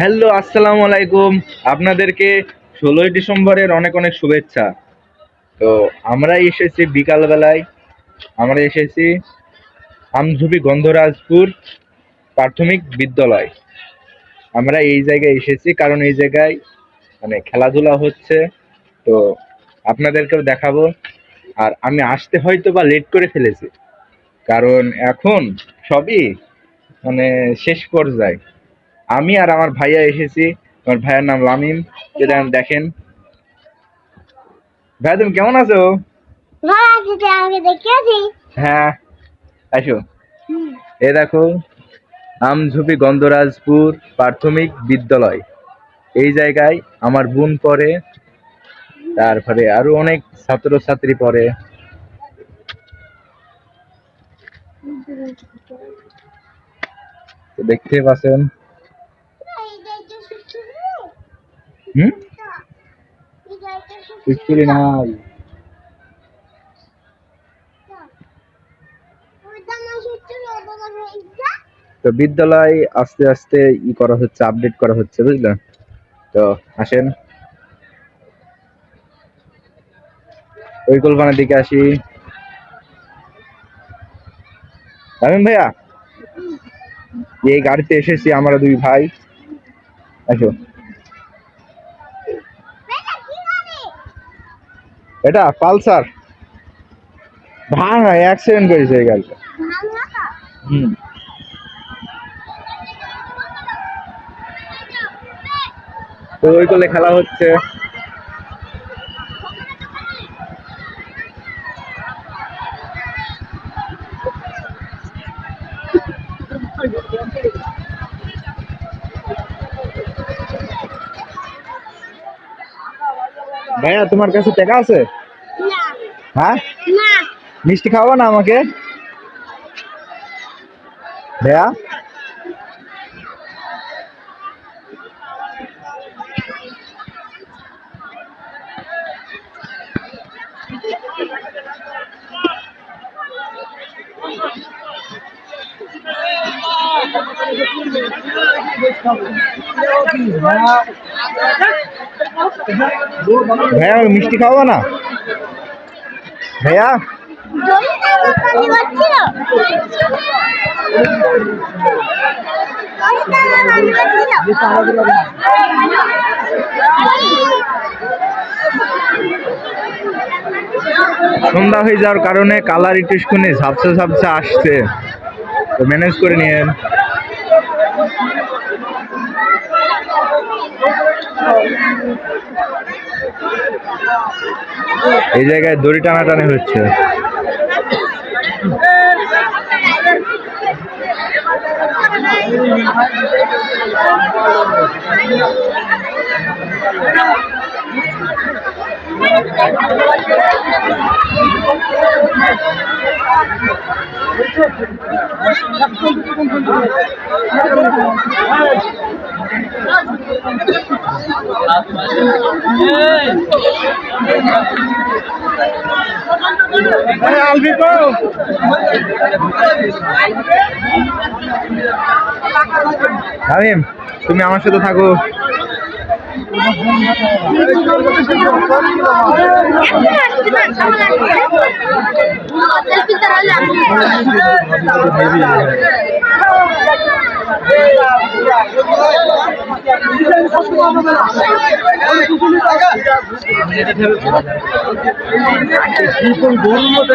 Hello, আসসালামু আলাইকুম। আপনাদেরকে ষোলোই ডিসেম্বরের অনেক অনেক শুভেচ্ছা। তো আমরা এসেছি বিকালবেলায়। আমরা এসেছি আমঝুপি গন্ধরাজপুর প্রাথমিক বিদ্যালয়। আমরা এই জায়গায় এসেছি কারণ এই জায়গায় মানে খেলাধুলা হচ্ছে। তো আপনাদেরকেও দেখাবো। আর আমি আসতে হয়তো বা লেট করে ফেলেছি। কারণ এখন সবই মানে শেষ পর্যায়ে। আমি আর আমার ভাইয়া এসেছি। আমার ভাইয়ার নাম লামিম। যেটা দেখেন। ভাইয়া তুমি কেমন আছো? হ্যাঁ আসো। এ দেখো আমঝুপি গন্ধরাজপুর প্রাথমিক বিদ্যালয়। এই জায়গায় আমার বোন পড়ে তারপরে আরও অনেক ছাত্রছাত্রী পড়ে। তো দেখতে পাচ্ছেন হুম? তো বিদ্যালয় আস্তে আস্তে ই করা হচ্ছে আপডেট করা হচ্ছে বুঝলেন তো আসেন। পরিকল্পনার দিকে আসি। রামিন ভাইয়া? এই গাড়িতে এসেছি আমরা দুই ভাই। আসো। এটা পালসার। ভাঙা অ্যাক্সিডেন্ট করেছে এই গাড়িটা। হুম। তো ওই করলে খেলা হচ্ছে। ভাইয়া তোমার কাছে টাকা আছে? হ্যাঁ? মিষ্টি খাওয়াবো না আমাকে? ভাইয়া? ভাইয়া, মিষ্টি খাওয়াবো না? ভাইয়া? সন্ধ্যা হয়ে যাওয়ার কারণে কালার একটু শুনে ঝাপসা ঝাপসা আসছে। তো ম্যানেজ করে নিয়েন। এই জায়গায় দড়ি টানাটানি হচ্ছে। তামিম তুমি আমার সাথে থাকো। গরুর মতো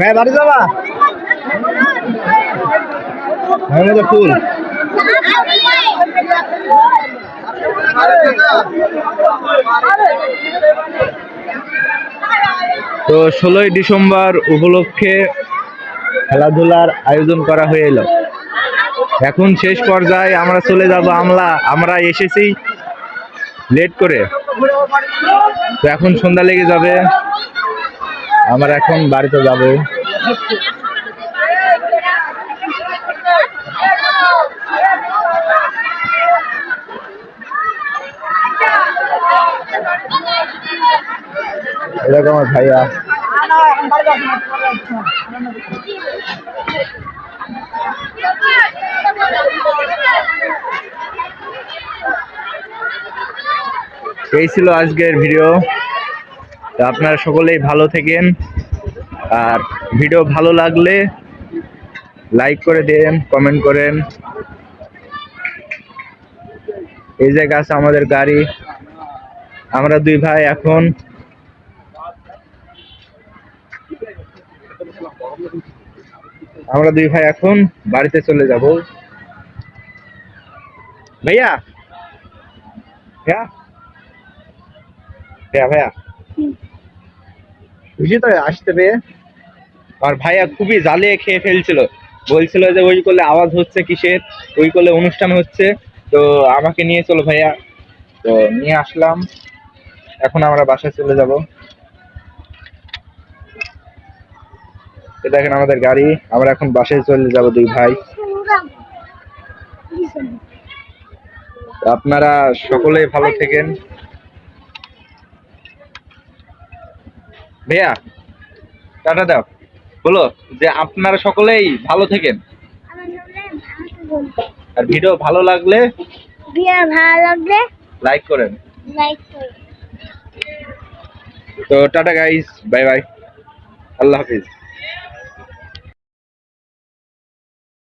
ভাই বাড়ি যাবা? ভাই মধ্যে ফুল। তো ষোলোই ডিসেম্বর উপলক্ষে খেলাধুলার আয়োজন করা হয়ে এলো। এখন শেষ পর্যায়ে আমরা চলে যাব আমলা, আমরা এসেছি লেট করে। তো এখন সন্ধ্যা লেগে যাবে। আমরা এখন বাড়িতে যাব। এরকম ভাইয়া। এই ছিল আজকের ভিডিও। তো আপনারা সকলেই ভালো থাকেন। আর ভিডিও ভালো লাগলে লাইক করে দেন, কমেন্ট করেন। এই জায়গা আছে আমাদের গাড়ি। আমরা দুই ভাই এখন আমরা দুই ভাই এখন বাড়িতে চলে যাব। ভাইয়া? ভাইয়া? ভাইয়া ভাইয়া। বুঝলি তো আসতে পেয়ে। আর ভাইয়া খুবই জ্বালিয়ে খেয়ে ফেলছিল। বলছিল যে ওই করলে আওয়াজ হচ্ছে কিসের? ওই করলে অনুষ্ঠান হচ্ছে। তো আমাকে নিয়ে চলো ভাইয়া। তো নিয়ে আসলাম। এখন আমরা বাসায় চলে যাব। দেখেন আমাদের গাড়ি। আমরা এখন বাসায় চলে যাব দুই ভাই। আপনারা সকলে ভালো থাকেন। ভাইয়া, টাটা দাও। বলো যে আপনারা সকলেই ভালো থেকেন। আর ভিডিও ভালো লাগলে ভিডিও ভালো লাগলে লাইক করেন লাইক করেন। তো টাটা গাইস, বাই বাই। আল্লাহ হাফিজ।